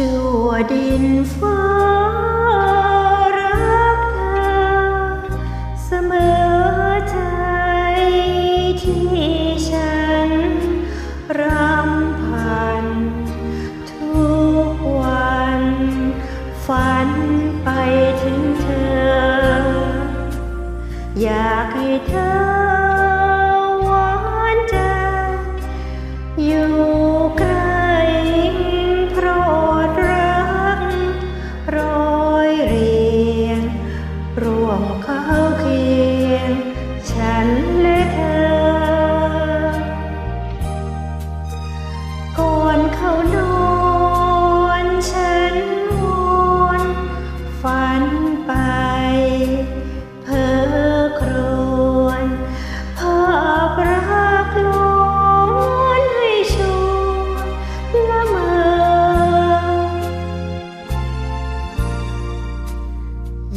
ชั่วดินฟ้ารักเธอเสมอใจที่ฉันรำพัน ทุกวัน ฝันไปถึงเธอ อยากให้เธอ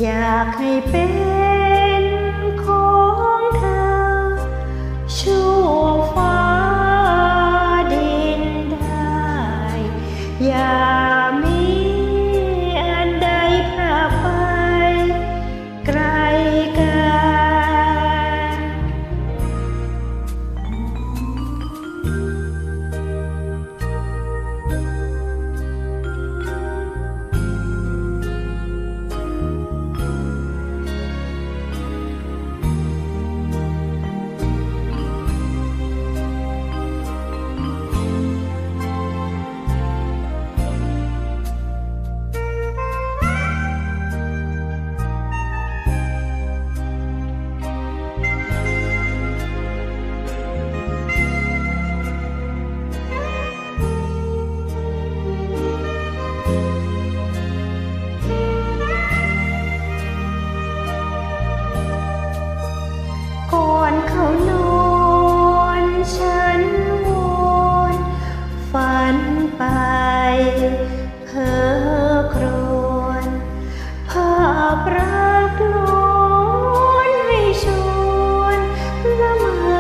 อยากให้เป็นของเธอ ชั่วฟ้าดินได้อย่ากาพรักล้นให้ชวนละเมอ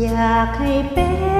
อยากให้เป็น